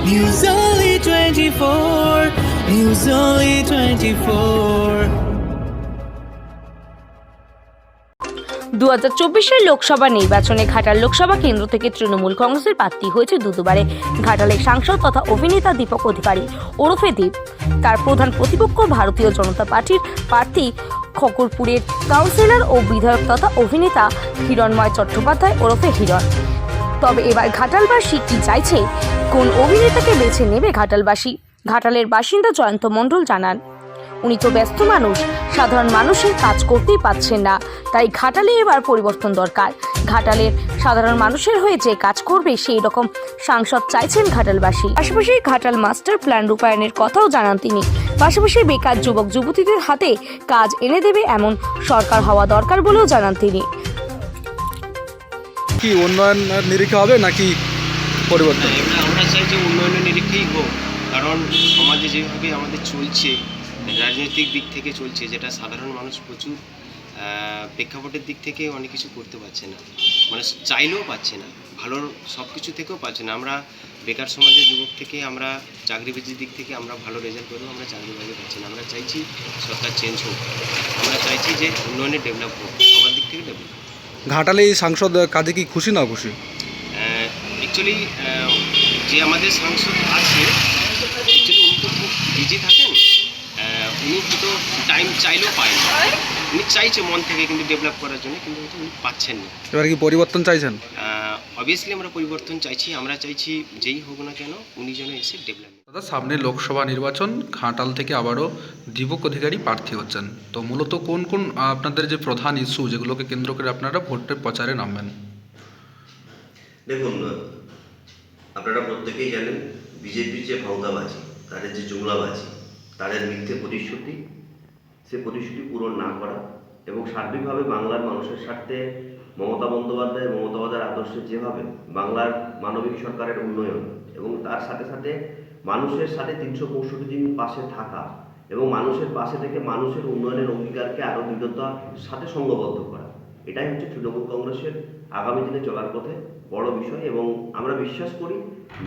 News Only 24. News Only 24. দু হাজার লোকসভা নির্বাচনে ঘাটাল লোকসভা কেন্দ্র থেকে তৃণমূল কংগ্রেসের প্রার্থী হয়েছে দুদুবারে ঘাটালের সাংসদ তথা অভিনেতা দীপক অধিকারী, ওরফে দীপ তার প্রধান প্রতিপক্ষ ভারতীয় জনতা পার্টির প্রার্থী খকরপুরের কাউন্সিলর ও বিধায়ক তথা অভিনেতা হিরণময় চট্টোপাধ্যায় ওরফে হিরণ তবে এবার ঘাটালবাসী কি চাইছে? কোন অভিনেতাকে বেছে নেবে ঘাটালবাসী? ঘাটালের বাসিন্দা জয়ন্ত মণ্ডল জানান, উনি তো ব্যস্ত মানুষ, সাধারণ মানুষের কাজ করতেই পাচ্ছেন না। তাই ঘাটালে এবার পরিবর্তন দরকার। ঘাটালের সাধারণ মানুষের হয়ে যে কাজ করবে, সেই রকম সাংসদ চাইছেন ঘাটালবাসী। পাশাপাশি ঘাটাল মাস্টার প্ল্যান রূপায়ণের কথাও জানান তিনি। পাশাপাশি বেকার যুবক যুবতীদের হাতে কাজ এনে দেবে এমন সরকার হওয়া দরকার বলেও জানান তিনি। কি উন্নয়ন নিরীক্ষা হবে নাকি পরিবর্তন? আমরা চাই যে উন্নয়নের নিরীক্ষেই হোক। কারণ সমাজে যেভাবে আমাদের চলছে, রাজনৈতিক দিক থেকে চলছে, যেটা সাধারণ মানুষ প্রচুর প্রেক্ষাপটের দিক থেকে অনেক কিছু করতে পারছে না। মানে চাইলেও পাচ্ছে না। ভালো সব কিছু থেকেও পাচ্ছে না। আমরা বেকার সমাজের যুবক থেকে আমরা চাকরি বাজির দিক থেকে আমরা ভালো রেজাল্ট করেও আমরা চাকরি বাজি পাচ্ছি না। আমরা চাইছি সরকার চেঞ্জ হোক। আমরা চাইছি যে উন্নয়নে ডেভেলপ হোক। সবার দিক থেকে ডেভেলপ ঘাটালে এই সাংসদ কাজে কি খুশি না খুশি? অ্যাকচুয়ালি যে আমাদের সাংসদ আছে অ্যাকচুয়ালি উনি তো খুব বিজি থাকেন। উনি কিন্তু টাইম চাইলেও পায় না। উনি চাইছে মন থেকে কিন্তু ডেভেলপ করার জন্য কিন্তু উনি পাচ্ছেন না। এবার কি পরিবর্তন চাইছেন? অবভিয়াসলি আমরা পরিবর্তন চাইছি আমরা চাইছি যেই হোক না কেন উনি যেন এসে ডেভেলপ দাদা, সামনে লোকসভা নির্বাচন, ঘাটাল থেকে আবারও দীপক অধিকারী প্রার্থী হচ্ছেন। তো মূলত কোন কোন আপনাদের যে প্রধান ইস্যু যেগুলোকে কেন্দ্র করে আপনারা ভোটের প্রচারে নামবেন? দেখুন, আপনারা প্রত্যেকেই জানেন, বিজেপির যে ভাওতাবাজি, তাদের যে জুমলাবাজি তাদের মিথ্যে প্রতিশ্রুতি, সে প্রতিশ্রুতি পূরণ না করা এবং সার্বিকভাবে বাংলার মানুষের স্বার্থে মমতা বন্দ্যোপাধ্যায়, মমতা বন্দ্যোপাধ্যায়ের আদর্শে যেভাবে বাংলার মানবিক সরকারের উন্নয়ন এবং তার সাথে সাথে মানুষের সাথে তিনশো পঁয়ষট্টি দিন পাশে থাকা এবং মানুষের পাশে থেকে মানুষের উন্নয়নের অঙ্গীকারকে আরও দৃঢ়তার সাথে সঙ্গবদ্ধ করা। এটাই হচ্ছে তৃণমূল কংগ্রেসের আগামী দিনে চলার পথে বড় বিষয় এবং আমরা বিশ্বাস করি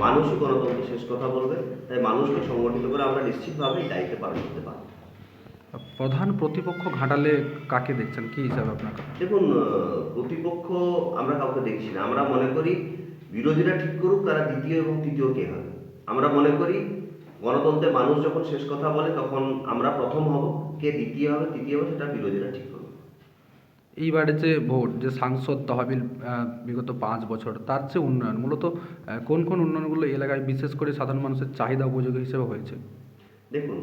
মানুষই গণতন্ত্র শেষ কথা বলবে তাই মানুষকে সংগঠিত করে আমরা নিশ্চিতভাবে এই দায়িত্ব পালন করতে পারব। প্রধান প্রতিপক্ষ ঘাটালে কাকে দেখছেন? কি হিসাবে আপনার দেখুন প্রতিপক্ষ আমরা কাউকে দেখছি না। আমরা মনে করি বিরোধীরা ঠিক করুক তারা দ্বিতীয় এবং তৃতীয় কে হবে। আমরা মনে করি গণতন্ত্রে মানুষ যখন শেষ কথা বলে তখন আমরা প্রথম হব। কে দ্বিতীয় হবে তৃতীয় হবে সেটা বিরোধীরা ঠিক করবে। এইবারে যে ভোট যে সাংসদ তহবিল বিগত পাঁচ বছর তার যে উন্নয়ন মূলত কোন কোন উন্নয়নগুলো এলাকায় বিশেষ করে সাধারণ মানুষের চাহিদা উপযোগী হিসেবে হয়েছে? দেখুন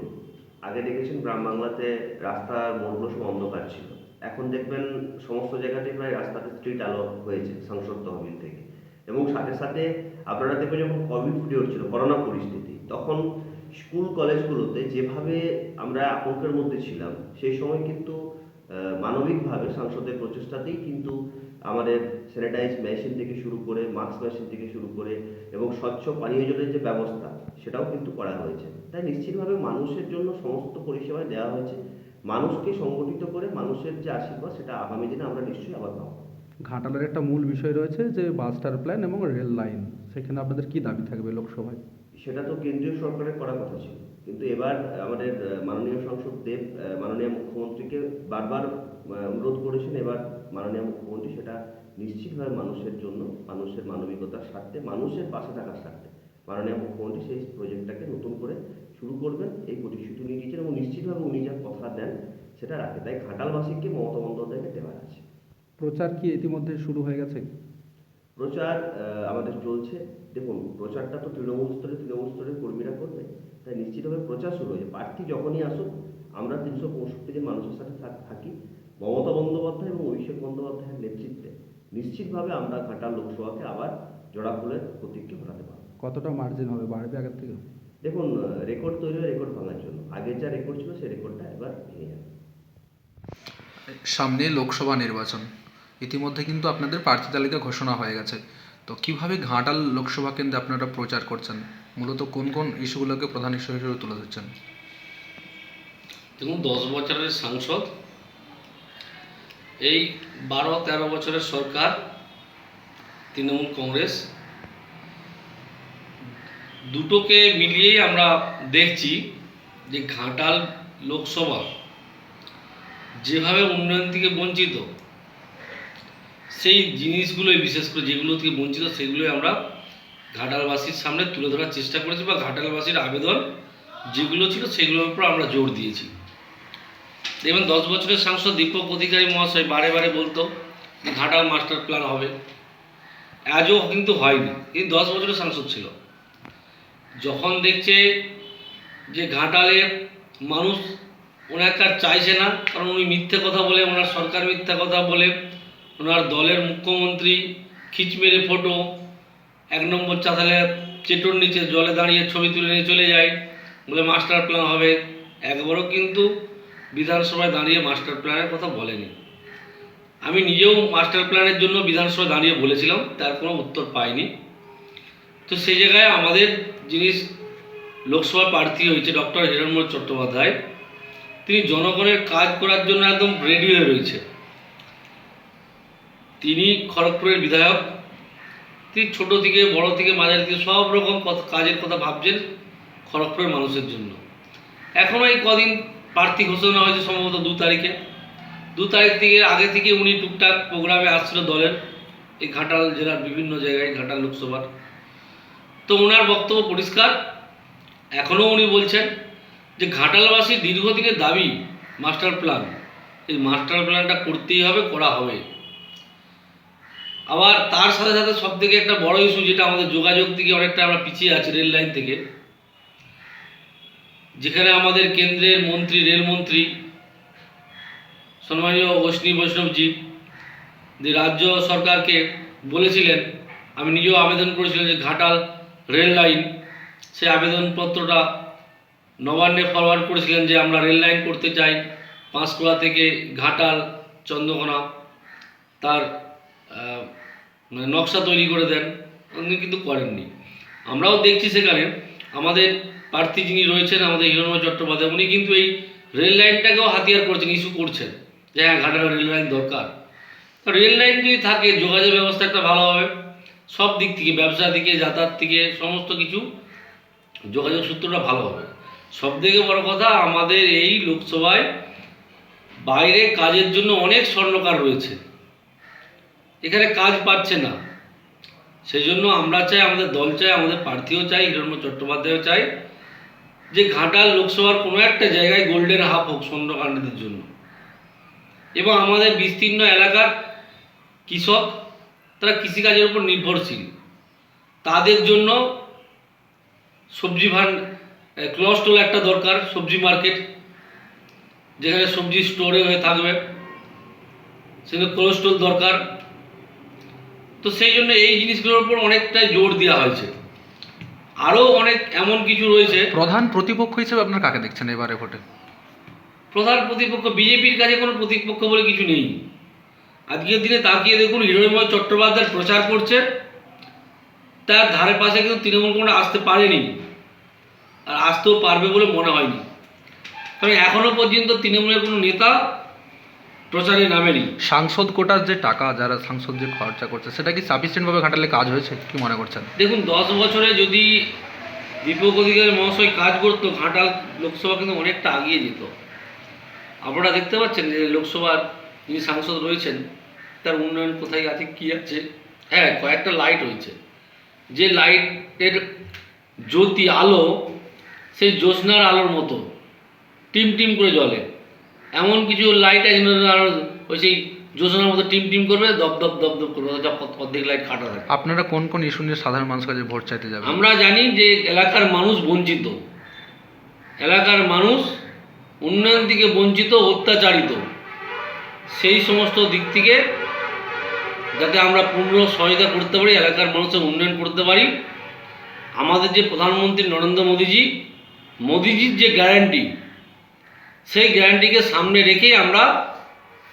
আগে দেখেছেন গ্রাম বাংলাতে রাস্তার মোড়গুলো সব অন্ধকার ছিল। এখন দেখবেন সমস্ত জায়গাতেই প্রায় রাস্তাতে স্ট্রিট আলো হয়েছে সংসদ তহবিল থেকে। এবং সাথে সাথে আপনারা দেখবেন যখন কোভিড পিরিয়ড ছিল করোনা পরিস্থিতি, তখন স্কুল কলেজগুলোতে যেভাবে আমরা আতঙ্কের মধ্যে ছিলাম, সেই সময় কিন্তু মানবিকভাবে সাংসদের প্রচেষ্টাতেই কিন্তু আমাদের স্যানিটাইজ মেশিন থেকে শুরু করে মাস্ক মেশিন থেকে শুরু করে এবং স্বচ্ছ পানীয় জলের যে ব্যবস্থা, সেটাও কিন্তু করা হয়েছে। তাই নিশ্চিতভাবে মানুষের জন্য সমস্ত পরিষেবা দেওয়া হয়েছে। মানুষকে সংগঠিত করে মানুষের যে আশীর্বাদ, সেটা আগামী দিনে আমরা নিশ্চয়ই আবার পাবো। ঘাটালের একটা মূল বিষয় রয়েছে যে মাস্টার প্ল্যান এবং রেল লাইন। সেখানে আপনাদের কি দাবি থাকবে লোকসভায়? সেটা তো কেন্দ্রীয় সরকারের করা কথা ছিল। কিন্তু এবার আমাদের মাননীয় সংসদ দেব মাননীয় মুখ্যমন্ত্রীকে বারবার অনুরোধ করেছেন এবার মাননীয় মুখ্যমন্ত্রী সেটা নিশ্চিতভাবে মানুষের জন্য, মানুষের মানবিকতার স্বার্থে, মানুষের পাশে থাকার স্বার্থে। মাননীয় মুখ্যমন্ত্রী সেই প্রজেক্টটাকে নতুন করে শুরু করবেন, এই প্রতিশ্রুতি উনি দিয়েছেন এবং নিশ্চিতভাবে উনি যা কথা দেন সেটা রাখে। তাই ঘাটালবাসীকে মমতা বন্দ্যোপাধ্যায়কে দেওয়ার আছে। প্রচার কি ইতিমধ্যে শুরু হয়ে গেছে? প্রচার আমাদের চলছে। দেখুন প্রচারটা তো তৃণমূল স্তরে তৃণমূল স্তরের কর্মীরা করবে। তাই নিশ্চিতভাবে প্রচার শুরু হয়েছে প্রার্থী যখনই আসুক আমরা তিনশো পঁয়ষট্টি জন মানুষের সাথে থাক- থাকি। মমতা বন্দ্যোপাধ্যায় এবং অভিষেক বন্দ্যোপাধ্যায়ের নেতৃত্বে নিশ্চিতভাবে আমরা ঘাটা লোকসভাকে আবার জোড়া ফুলের প্রতীককে ঘটাতে পারব। কতটা মার্জিন হবে? বাড়বে আগের থেকে? দেখুন রেকর্ড তৈরি হয় রেকর্ড ভাঙার জন্য। আগের যা রেকর্ড ছিল সেই রেকর্ডটা এবার ভেঙে যাবে। সামনে লোকসভা নির্বাচন। ইতিমধ্যে কিন্তু আপনাদের প্রার্থী তালিকা ঘোষণা হয়ে গেছে। তো কীভাবে ঘাটাল লোকসভা কেন্দ্রে আপনারা প্রচার করছেন? মূলত কোন কোন ইস্যুগুলোকে প্রধান ইস্যু হিসেবে তুলে ধরছেন? দেখুন, দশ বছরের সাংসদ, এই বারো, তেরো বছরের সরকার, তৃণমূল কংগ্রেস, দুটোকে মিলিয়েই আমরা দেখছি যে ঘাটাল লোকসভা যেভাবে উন্নয়ন থেকে বঞ্চিত সেই জিনিসগুলোই বিশেষ করে যেগুলো থেকে বঞ্চিত, সেগুলোই আমরা ঘাটালবাসীর সামনে তুলে ধরার চেষ্টা করেছি বা ঘাটালবাসীর আবেদন যেগুলো ছিল সেগুলোর উপর আমরা জোর দিয়েছি। দেখবেন দশ বছরের সাংসদ, দীপক অধিকারী মহাশয় বারে বারে বলতো ঘাটাল মাস্টার প্ল্যান হবে। আজও কিন্তু হয়নি এই দশ বছরের সাংসদ ছিল। যখন দেখছে যে ঘাটালে মানুষ ওনাকে আর চাইছে না, কারণ উনি মিথ্যে কথা বলে, ওনার সরকার মিথ্যা কথা বলে ওনার দলের মুখ্যমন্ত্রী, খিচ মেরে ফটো, এক নম্বর চাতালে চেটোর নিচে জলে দাঁড়িয়ে ছবি তুলে নিয়ে চলে যায়, বলে মাস্টার প্ল্যান হবে। একবারও কিন্তু বিধানসভায় দাঁড়িয়ে মাস্টার প্ল্যানের কথা বলেনি। আমি নিজেও মাস্টার প্ল্যানের জন্য বিধানসভায় দাঁড়িয়ে বলেছিলাম, তার কোনো উত্তর পাইনি। তো সেই জায়গায় আমাদের যিনি লোকসভা প্রার্থী হয়েছে ডক্টর হিরণময় চট্টোপাধ্যায়, তিনি জনগণের কাজ করার জন্য একদম রেডি হয়ে রয়েছে। তিনি খড়গপুরের বিধায়ক। তিনি ছোট থেকে, বড় থেকে, মাঝারি থেকে সব রকম কাজের কথা ভাবছেন খড়গপুরের মানুষের জন্য। এখনও এই কদিন প্রার্থী ঘোষণা হয়েছে সম্ভবত দু তারিখে। দু তারিখ থেকে, আগে থেকে উনি টুকটাক প্রোগ্রামে আসছিল দলের, এই ঘাটাল জেলার বিভিন্ন জায়গায় ঘাটাল লোকসভার। তো ওনার বক্তব্য পরিষ্কার। এখনও উনি বলছেন যে ঘাটালবাসীর দীর্ঘদিনের দাবি, মাস্টার প্ল্যান। এই মাস্টার প্ল্যানটা করতেই হবে, করা হবে। আবার তার সাথে সাথে সব থেকে একটা বড় ইস্যু যেটা আমাদের যোগাযোগ থেকে অনেকটা আমরা পিছিয়ে আছি রেল লাইন থেকে, যেখানে আমাদের কেন্দ্রের মন্ত্রী রেলমন্ত্রী সম্মানীয় অশ্বিনী বৈষ্ণবজি, যে রাজ্য সরকারকে বলেছিলেন, আমি নিজেও আবেদন করেছিলাম যে ঘাটাল রেল লাইন, সেই আবেদনপত্রটা নবান্নে ফরওয়ার্ড করেছিলেন যে আমরা রেল লাইন করতে চাই, পাঁশকুড়া থেকে ঘাটাল, চন্দ্রকোনা, তার নকশা তৈরি করে দেন, উনি কিন্তু করেননি। আমরাও দেখছি সেখানে, আমাদের প্রার্থী যিনি রয়েছেন, আমাদের হিরণময় চট্টোপাধ্যায়, উনি কিন্তু এই রেল লাইনটাকেও হাতিয়ার করছেন, ইস্যু করছেন। যে হ্যাঁ ঘাটাল রেল লাইন দরকার। রেল লাইন যদি থাকে, যোগাযোগ ব্যবস্থা একটা ভালো হবে। সব দিক থেকে, ব্যবসা থেকে যাতায়াত থেকে সমস্ত কিছু যোগাযোগ সূত্রটা ভালো হবে। সব থেকে বড় কথা, আমাদের এই লোকসভায় বাইরে কাজের জন্য অনেক স্বর্ণকার রয়েছে। এখানে কাজ পাচ্ছে না। সেই জন্য আমরা চাই, আমাদের দল চাই, আমাদের প্রার্থীও চাই হিরণ্ময় চট্টোপাধ্যায়ও চাই, যে ঘাটাল লোকসভার কোনো একটা জায়গায় গোল্ডেন হাফ হোক স্বর্ণকাণ্ডীদের জন্য। এবং আমাদের বিস্তীর্ণ এলাকার কৃষক, তারা কৃষিকাজের উপর নির্ভরশীল। তাদের জন্য সবজি ভান ক্লজ স্টোর একটা দরকার, সবজি মার্কেট, যেখানে সবজি স্টোরে হয়ে থাকবে। সেখানে ক্লোজ দরকার। তো সেই জন্য এই জিনিসগুলোর উপর অনেকটাই জোর দেওয়া হয়েছে। আরও অনেক এমন কিছু রয়েছে। প্রধান প্রতিপক্ষ হিসেবে আপনার কাকে দেখছেন এবারে ভোটে? প্রধান প্রতিপক্ষ বিজেপির কাছে কোনো প্রতিপক্ষ বলে কিছু নেই। আজকের দিনে তাকিয়ে দেখুন হিরণময় চট্টোপাধ্যায় প্রচার করছে। তার ধারে পাশে কিন্তু তৃণমূল কোনো আসতে পারেনি। আর আসতেও পারবে বলে মনে হয়নি। কারণ এখনও পর্যন্ত তৃণমূলের কোনো নেতা প্রচারে নামেনি। সাংসদ কোটার যে টাকা যারা সাংসদ যে খরচা করছে সেটা কি সাফিসিয়েন্টভাবে ঘাটালে কাজ হয়েছে? কি মনে করছেন? দেখুন দশ বছরে যদি দীপক অধিকারী মহাশয় কাজ করতো ঘাটাল লোকসভা কিন্তু অনেকটা এগিয়ে যেত। আপনারা দেখতে পাচ্ছেন যে লোকসভার যিনি সাংসদ রয়েছেন তার উন্নয়ন কোথায় আছে কি আছে? হ্যাঁ কয়েকটা লাইট হয়েছে। যে লাইটের জ্যোতি আলো সেই জ্যোৎস্নার আলোর মতো টিম টিম করে জ্বলে। এমন কিছু লাইট আছে আরও ওই সেই যোজনার মতো টিম টিম করবে দপ দপ দপ দপ করবে অর্ধেক লাইট কাটা থাকে। আপনারা কোন কোন ইস্যু নিয়ে সাধারণ মানুষ কাছে ভোট চাইতে যাবেন? আমরা জানি যে এলাকার মানুষ বঞ্চিত। এলাকার মানুষ উন্নয়ন দিকে বঞ্চিত অত্যাচারিত। সেই সমস্ত দিক থেকে যাতে আমরা পূর্ণ সহায়তা করতে পারি এলাকার মানুষের উন্নয়ন করতে পারি। আমাদের যে প্রধানমন্ত্রী নরেন্দ্র মোদীজি মোদীজির যে গ্যারান্টি সেই গ্যারান্টিকে সামনে রেখেই আমরা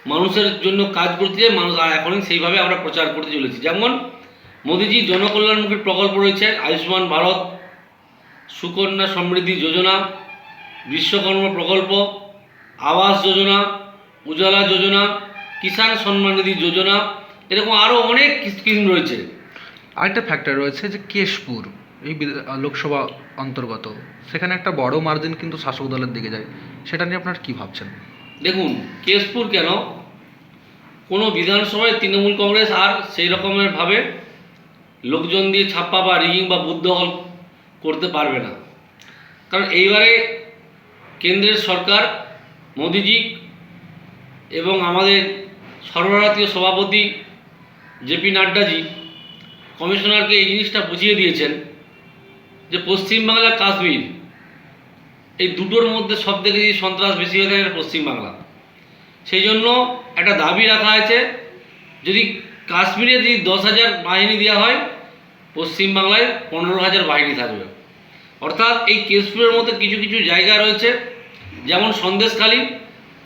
মানুষের জন্য কাজ করতে চাই, মানুষ আর এখনই সেইভাবে আমরা প্রচার করতে চলেছি। যেমন মোদীজি জনকল্যাণমুখী প্রকল্প রয়েছে, আয়ুষ্মান ভারত, সুকন্যা সমৃদ্ধি যোজনা, বিশ্বকর্ম প্রকল্প, আবাস যোজনা, উজালা যোজনা, কিষাণ সম্মান নিধি যোজনা, এরকম আরও অনেক স্কিম রয়েছে। আরেকটা ফ্যাক্টর রয়েছে যে কেশপুর। এই লোকসভা অন্তর্গত। সেখানে একটা বড় মার্জিন কিন্তু শাসক দলের দিকে যায়। সেটা নিয়ে আপনারা কি ভাবছেন? দেখুন, কেশপুর কেন? কোনো বিধানসভায় তৃণমূল কংগ্রেস আর সেই রকমের ভাবে লোকজন দিয়ে ছাপ্পা বা রিগিং বা দখল করতে পারবে না। কারণ এইবারে কেন্দ্রের সরকার, মোদিজি এবং আমাদের সর্বভারতীয় সভাপতি জেপি নাড্ডাজি কমিশনারকে এই জিনিসটা বুঝিয়ে দিয়েছেন যে পশ্চিমবাংলা কাশ্মীর, এই দুটোর মধ্যে সব থেকে যদি সন্ত্রাস বেশি হয়ে থাকে পশ্চিমবাংলা সেই জন্য একটা দাবি রাখা আছে যদি কাশ্মীরে যদি দশ হাজার বাহিনী দেওয়া হয় পশ্চিমবাংলায় পনেরো হাজার বাহিনী থাকবে। অর্থাৎ এই কেশপুরের মধ্যে কিছু কিছু জায়গা রয়েছে, যেমন সন্দেশখালী,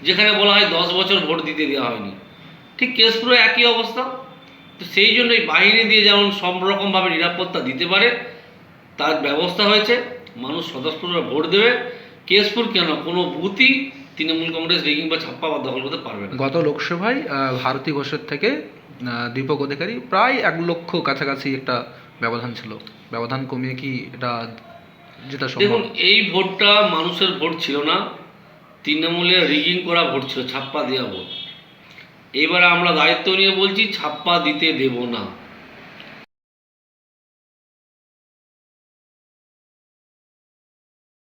যেখানে বলা হয় দশ বছর ভোট দিতে দেওয়া হয়নি। ঠিক কেশপুরে একই অবস্থা। তো সেই জন্য এই বাহিনী দিয়ে যেমন সব রকমভাবে নিরাপত্তা দিতে পারে তার ব্যবস্থা হয়েছে। মানুষ স্বতঃস্ফূর্ত ভোট দেবে। কেশপুর কেন? কোনো বুথই তৃণমূল কংগ্রেস রিগিং বা ছাপ্পা বা দখল করতে পারবে না। গত লোকসভায় ভারতী ঘোষের থেকে দীপক অধিকারী প্রায় এক লক্ষ কাছাকাছি একটা ব্যবধান ছিল। ব্যবধান কমিয়ে কি এটা যেটা দেখুন এই ভোটটা মানুষের ভোট ছিল না। তৃণমূলের রিগিং করা ভোট ছিল ছাপ্পা দেওয়া ভোট। এবারে আমরা দায়িত্ব নিয়ে বলছি ছাপ্পা দিতে দেব না।